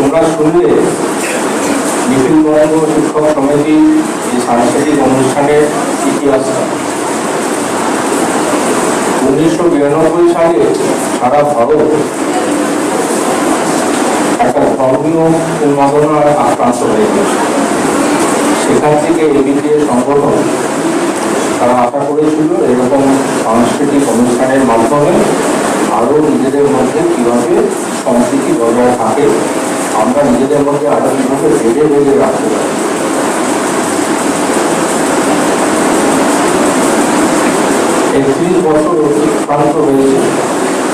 তোমরা শুনলে নিখিল বঙ্গ শিক্ষক সমিতি, এই সাংস্কৃতিক অনুষ্ঠানের ইতিহাসটা উনিশশো বিরানব্বই সালে সারা ভারত একটা ধর্মীয় উন্মাদনার আক্রান্ত হয়ে গেছে। সেখান থেকে এবিপিএ সংগঠন তারা আশা করেছিল এরকম সাংস্কৃতিক অনুষ্ঠানের মাধ্যমে আরও নিজেদের মধ্যে কীভাবে সম্প্রীতি বজায় থাকে আমরা নিজেদের মধ্যে আরও কীভাবে বেঁধে বেঁধে রাখতে পারি। একত্রিশ বছর অতিক্রান্ত হয়েছে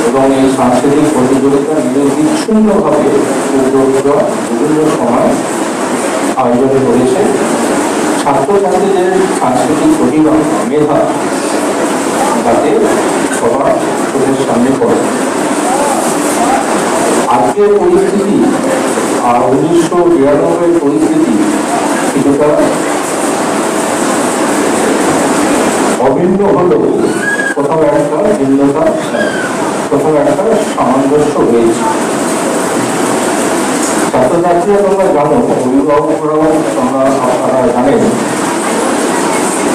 এবং এই সাংস্কৃতিক প্রতিযোগিতা নিরবিচ্ছিন্নভাবে উদ্যোগীরা বিভিন্ন সময় আয়োজন করেছে। ছাত্রছাত্রীদের সাংস্কৃতিক প্রতিভা, মেধা যাতে সবার চোখের সামনে পড়ে। আজকের পরিস্থিতি আর উনিশশো বিরানব্বই পরিস্থিতি কিছুটা অভিন্ন হলেও কোথাও একটা ভিন্নতা কোথাও একটা সামঞ্জস্য রয়েছে। ছাত্রছাত্রীরা তোমরা জানো অভিভাবকরাও তোমরা আপনারা জানেন,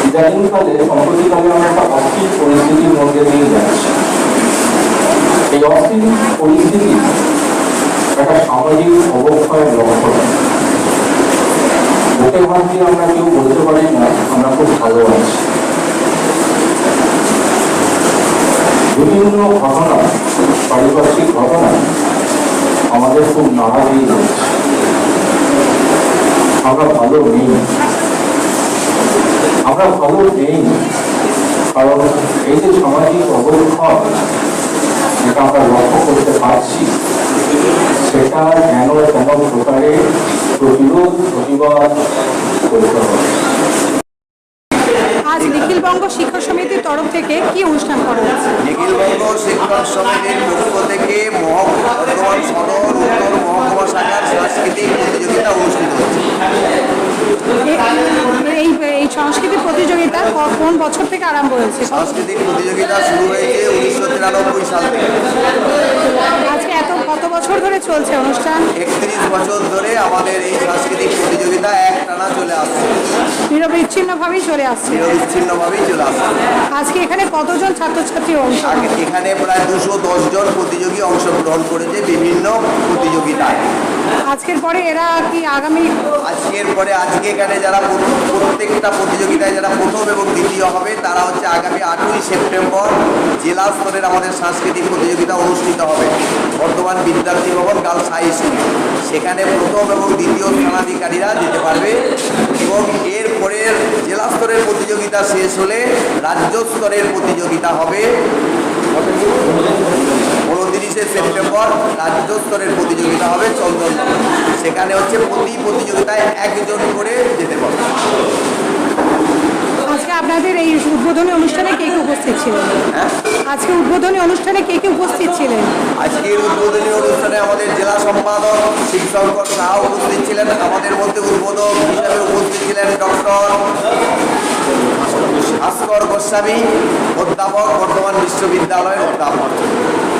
ইদানিংকালে, সম্প্রতিকালে আমরা একটা অস্থির পরিস্থিতির মধ্যে দিয়ে যাচ্ছি। এই অস্থির পরিস্থিতি সামাজিক অবক্ষয়ের লক্ষণ মুখে দিয়ে আমরা কেউ বলতে পারি না, আমরা খুব ভালো আছি। বিভিন্ন ঘটনা, পারিপার্শ্বিক ঘটনা আমাদের খুব নাড়া দিয়ে যাচ্ছে আমরা ভালো নেই। আমরা ভালো নেই, কারণ এই যে সামাজিক অবক্ষয়, যেটা আমরা লক্ষ্য করতে পারছি সেটা কেন কেন প্রকারে প্রতিরোধ প্রতিবাদ করতে হবে। আজ নিখিলবঙ্গ শিক্ষক সমিতির তরফ থেকে কি অনুষ্ঠান করা হচ্ছে? নিখিলবঙ্গ শিক্ষক সমিতির পক্ষ থেকে মহ- বর্ধমান সদর উত্তর মহকুমা শাখার সাংস্কৃতিক প্রতিযোগিতা অনুষ্ঠিত হচ্ছে এ- এই এই সাংস্কৃতিক প্রতিযোগিতা কোন বছর থেকে আরম্ভ হয়েছে? সাংস্কৃতিক প্রতিযোগিতা শুরু হয়েছে উনিশশো তিরানব্বই সাল থেকে। আজকে এত কত বছর ধরে চলছে অনুষ্ঠান? একত্রিশ বছর ধরে আমাদের এই সাংস্কৃতিক প্রতিযোগিতা একটানা চলে আসছে। নিরবিচ্ছিন্নভাবেই চলে আসছে। নিরবিচ্ছিন্নভাবেই চলে আসছে। আজকে এখানে কতজন ছাত্রছাত্রী অংশ? আগে এখানে প্রায় দুশো জন প্রতিযোগী অংশগ্রহণ করেছে বিভিন্ন প্রতিযোগিতায়। আজকের পরে এরা কি আগামী আজকের পরে আজকে এখানে যারা প্রত্যেকটা প্রতিযোগিতায় যারা প্রথম এবং দ্বিতীয় হবে। তারা হচ্ছে আগামী আটই সেপ্টেম্বর জেলা স্তরের আমাদের সাংস্কৃতিক প্রতিযোগিতা অনুষ্ঠিত হবে। বর্তমান বিদ্যার্থী ভবন গার্লস হাই স্কুল। সেখানে প্রথম এবং দ্বিতীয় স্থানাধিকারীরা যেতে পারবে এবং এর পরের জেলা স্তরের প্রতিযোগিতা শেষ হলে রাজ্য স্তরের প্রতিযোগিতা হবে। উনত্রিশে সেপ্টেম্বর রাজ্য স্তরের প্রতিযোগিতা হবে চন্দননগর। সেখানে হচ্ছে প্রতি প্রতিযোগিতায় একজন করে যেতে পারবে। আজকে আপনাদের এই উদ্বোধনী অনুষ্ঠানে কে কে উপস্থিত ছিলেন? হ্যাঁ? আজকে উদ্বোধনী অনুষ্ঠানে কে কে উপস্থিত ছিলেন? আজকের উদ্বোধনী অনুষ্ঠানে আমাদের জেলা সম্পাদক শিবশঙ্কর সাহা উপস্থিত ছিলেন আমাদের মধ্যে উদ্বোধক হিসাবে উপস্থিত ছিলেন ডক্টর ভাস্কর গোস্বামী অধ্যাপক বর্ধমান বিশ্ববিদ্যালয়ের অধ্যাপক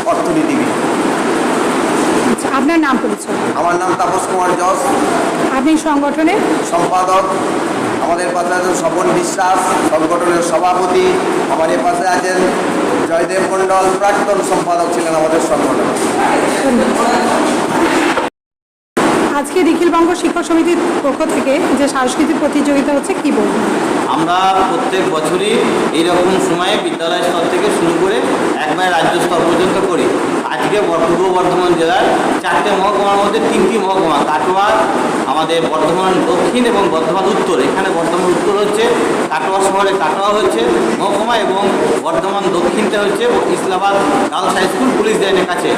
অর্থনীতিবিদ। আচ্ছা, আপনার নাম পরিচয়? আমার নাম তাপস কুমার যশ। আপনি সংগঠনে সম্পাদক। আমাদের পাশে আছেন স্বপন বিশ্বাস সংগঠনের সভাপতি। আমাদের পাশে আছেন জয়দেব মণ্ডল প্রাক্তন সম্পাদক ছিলেন আমাদের সংগঠন। আজকে নিখিলবঙ্গ শিক্ষক সমিতির পক্ষ থেকে যে সাংস্কৃতিক প্রতিযোগিতা হচ্ছে কি বলবেন? আমরা প্রত্যেক বছরই এইরকম সময়ে বিদ্যালয় স্তর থেকে শুরু করে একবার রাজ্য স্তর পর্যন্ত করি। আজকে পূর্ব বর্ধমান জেলার চারটে মহকুমার মধ্যে তিনটি মহকুমা, কাটোয়া, আমাদের বর্ধমান দক্ষিণ এবং বর্ধমান উত্তর। এখানে বর্ধমান উত্তর হচ্ছে, কাটোয়া শহরে কাটোয়া হচ্ছে মহকুমা এবং বর্ধমান দক্ষিণটা হচ্ছে Islamabad girls high school police লাইনের কাছে।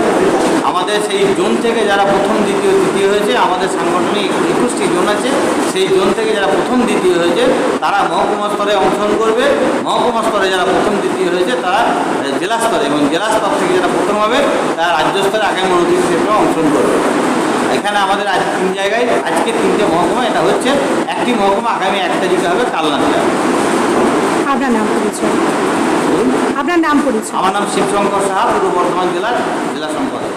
আমাদের সেই জোন থেকে যারা প্রথম, দ্বিতীয়, তৃতীয় হয়েছে, আমাদের সাংগঠনিক একুশটি জোন আছে, সেই জোন থেকে যারা প্রথম, দ্বিতীয় হয়েছে, তারা মহকুমা স্তরে অংশগ্রহণ করবে। মহকুমা স্তরে যারা প্রথম, দ্বিতীয় হয়েছে, তারা জেলা স্তরে এবং জেলা স্তর থেকে যারা হবে তারা রাজ্য স্তরে আগামী উনত্রিশ হিসেবে অংশগ্রহণ করবে। এখানে আমাদের আজ তিন জায়গায় আজকে তিনটে মহকুমা এটা হচ্ছে একটি মহকুমা আগামী এক তারিখে হবে কালনাথ আপনার নাম পরিচয়? আপনার নাম পরিচয়? আমার নাম শিবশঙ্কর সাহা পূর্ব বর্ধমান জেলার জেলা সম্পাদক।